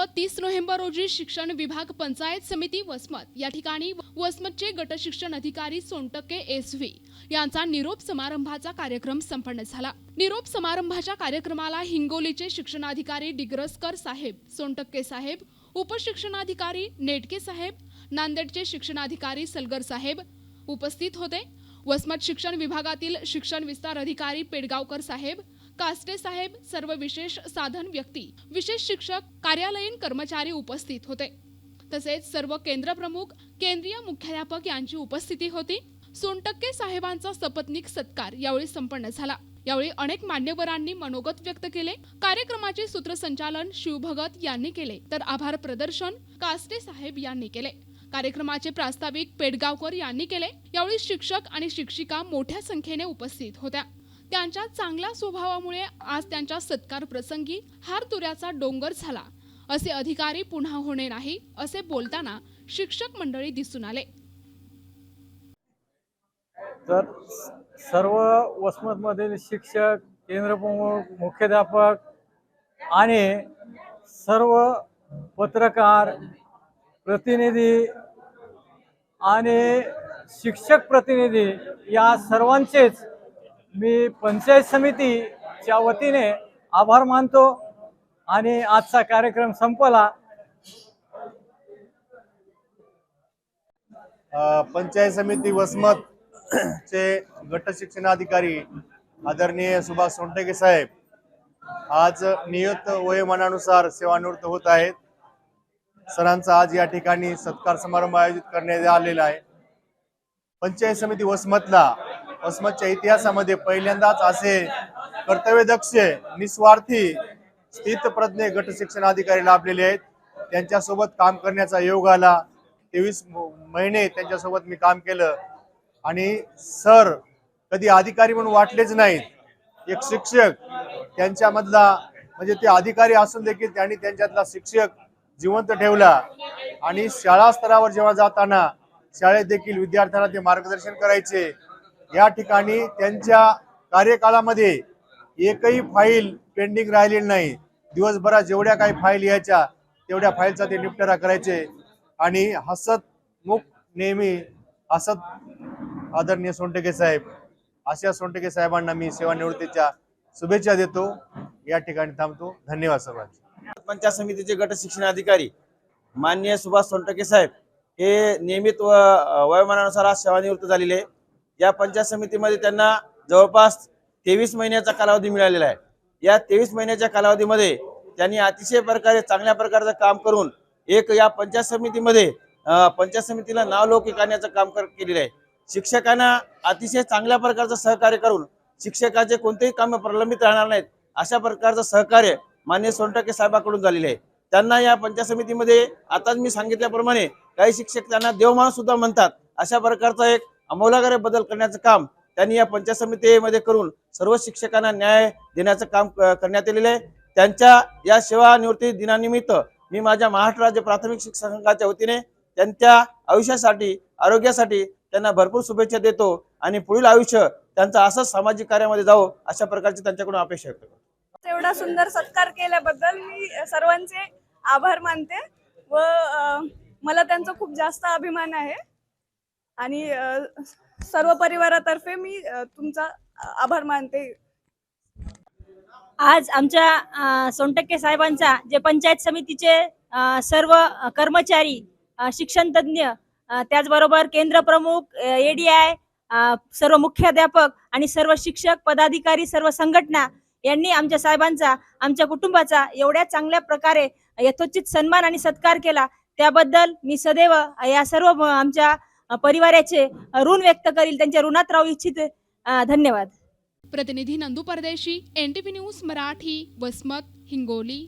तीस नोव्हेंबर रोजी शिक्षण विभाग पंचायत समिती वसमत. या ठिकाणी वसमतचे गट शिक्षण अधिकारी सोनटके एस व्ही. यांचा निरोप समारंभाचा कार्यक्रम संपन्न झाला. निरोप समारंभाच्या कार्यक्रमाला हिंगोलीचे शिक्षणाधिकारी डिग्रसकर साहेब सोनटक्के साहेब उपशिक्षणाधिकारी नेटके साहेब नांदेडचे शिक्षणाधिकारी सलगर साहेब उपस्थित होते. वसमत शिक्षण विभागातील शिक्षण विस्तार अधिकारी पेडगावकर साहेब कास्टे साहेब सर्व विशेष साधन व्यक्ती विशेष शिक्षक कार्यालयीन कर्मचारी उपस्थित होते. तसेच सर्व केंद्र प्रमुख केंद्रीय मुख्याध्यापक यांची उपस्थिती होती. सोनटक्के साहेबांचा सपत्नीक सत्कार यावेळी संपन्न झाला. यावेळी अनेक मान्यवरांनी मनोगत व्यक्त केले. कार्यक्रमाचे सूत्रसंचालन शिवभगत यांनी केले. तर आभार प्रदर्शन कास्टे साहेब यांनी केले. कार्यक्रमाचे प्रास्ताविक पेडगावकर यांनी केले. यावेळी शिक्षक आणि शिक्षिका मोठ्या संख्येने उपस्थित होत्या. त्यांच्या चांगल्या स्वभावामुळे आज त्यांच्या सत्कार प्रसंगी हार तुऱ्याचा डोंगर झाला. असे अधिकारी पुन्हा होणे नाही असे बोलताना शिक्षक मंडळी दिसून आले. तर सर्व वसमतमधील शिक्षक केंद्रप्रमुख मुख्याध्यापक आणि सर्व पत्रकार प्रतिनिधी आणि शिक्षक प्रतिनिधी या सर्वांचेच मी पंचायत समितीच्या वतीने आभार मानतो आणि आजचा कार्यक्रम संपला. पंचायत समिती वसमत चे गट शिक्षणाधिकारी आदरणीय सुभाष सोनटके साहेब आज नियत वयोमानानुसार सेवानिवृत्त होत आहेत. सरांचा आज या ठिकाणी सत्कार समारंभ आयोजित करण्यात आलेला आहे. पंचायत समिती वसमतला वसमतच्या इतिहासामध्ये पहिल्यांदाच असे कर्तव्यदक्ष निस्वार्थी स्थितप्रज्ञ गट शिक्षणाधिकारी लाभलेले आहेत. त्यांच्यासोबत काम करण्याचा योग आला. तेवीस महिने त्यांच्यासोबत मी काम केलं. आणि सर कधी अधिकारी म्हणून वाटलेच नाहीत. एक शिक्षक त्यांच्यामधला म्हणजे ते अधिकारी असून देखील त्यांनी त्यांच्यातला शिक्षक जिवंत ठेवला. आणि शाळा स्तरावर जेव्हा जाताना शाळेत देखील विद्यार्थ्यांना ते मार्गदर्शन करायचे या ठिकाणी त्यांच्या कार्यकाळामध्ये एकही फाईल पेंडिंग राहिलेली नाही. दिवसभरात जेवढ्या काही फाईल यायच्या तेवढ्या फाईलचा ते निपटारा करायचे. आणि हसत मुख नेहमी हसत आदरणीय सोनटके साहेब अशा सोनटके साहेबांना मी सेवानिवृत्तीच्या शुभेच्छा देतो. या ठिकाणी थांबतो. धन्यवाद सर्वांचे. पंचायत समितीचे गट शिक्षण अधिकारी माननीय सुभाष सोनटके साहेब हे नियमित व वयोमानानुसार आज सेवानिवृत्त झालेले. आहे. या पंचायत समितीमध्ये त्यांना जवळपास तेवीस महिन्याचा कालावधी मिळालेला आहे. या तेवीस महिन्याच्या कालावधीमध्ये त्यांनी अतिशय प्रकारे चांगल्या प्रकारचं काम करून एक या पंचायत समितीमध्ये पंचायत समितीला नाव लौकिक आणण्याचं काम केलेलं आहे. शिक्षकांना अतिशय चांगल्या प्रकारचं सहकार्य करून शिक्षकाचे कोणतेही कामं प्रलंबित राहणार नाहीत अशा प्रकारचं सहकार्य मान्य सोनटके साहेबाकडून झालेले आहे. त्यांना या पंचायत समितीमध्ये आताच मी सांगितल्याप्रमाणे काही शिक्षक त्यांना देवमान सुद्धा म्हणतात अशा प्रकारचा एक अमोलागारे बदल करण्याचं काम त्यांनी या पंचायत समितीमध्ये करून सर्व शिक्षकांना न्याय देण्याचं काम क- करण्यात आलेलं आहे. त्यांच्या या सेवानिवृत्ती दिनानिमित्त मी माझ्या महाराष्ट्र राज्य प्राथमिक शिक्षक संघाच्या वतीने त्यांच्या आयुष्यासाठी आरोग्यासाठी त्यांना भरपूर शुभेच्छा देतो आणि पुढील आयुष्य त्यांचं असंच सामाजिक कार्यामध्ये जावं अशा प्रकारची त्यांच्याकडून अपेक्षा करतो. एवढा सुंदर सत्कार केल्याबद्दल मी सर्वांचे आभार मानते व मला त्यांचा खूप जास्त अभिमान आहे. आणि सर्व परिवारातर्फे मी तुमचा आभार मानते. आज आमच्या सोनटक्के साहेबांचा जे पंचायत समितीचे सर्व कर्मचारी शिक्षण तज्ज्ञ त्याचबरोबर केंद्र प्रमुख एडीआय सर्व मुख्याध्यापक आणि सर्व शिक्षक पदाधिकारी सर्व संघटना यांनी आमच्या साहेबांचा आमच्या कुटुंबाचा एवढ्या चांगल्या प्रकारे यथोचित सन्मान आणि सत्कार केला. त्याबद्दल मी सदैव या सर्व आमच्या परिवाराचे ऋण व्यक्त करील त्यांच्या ऋणात राहू इच्छिते. धन्यवाद. प्रतिनिधी नंदू परदेशी एनटीव्ही न्यूज मराठी वसमत हिंगोली.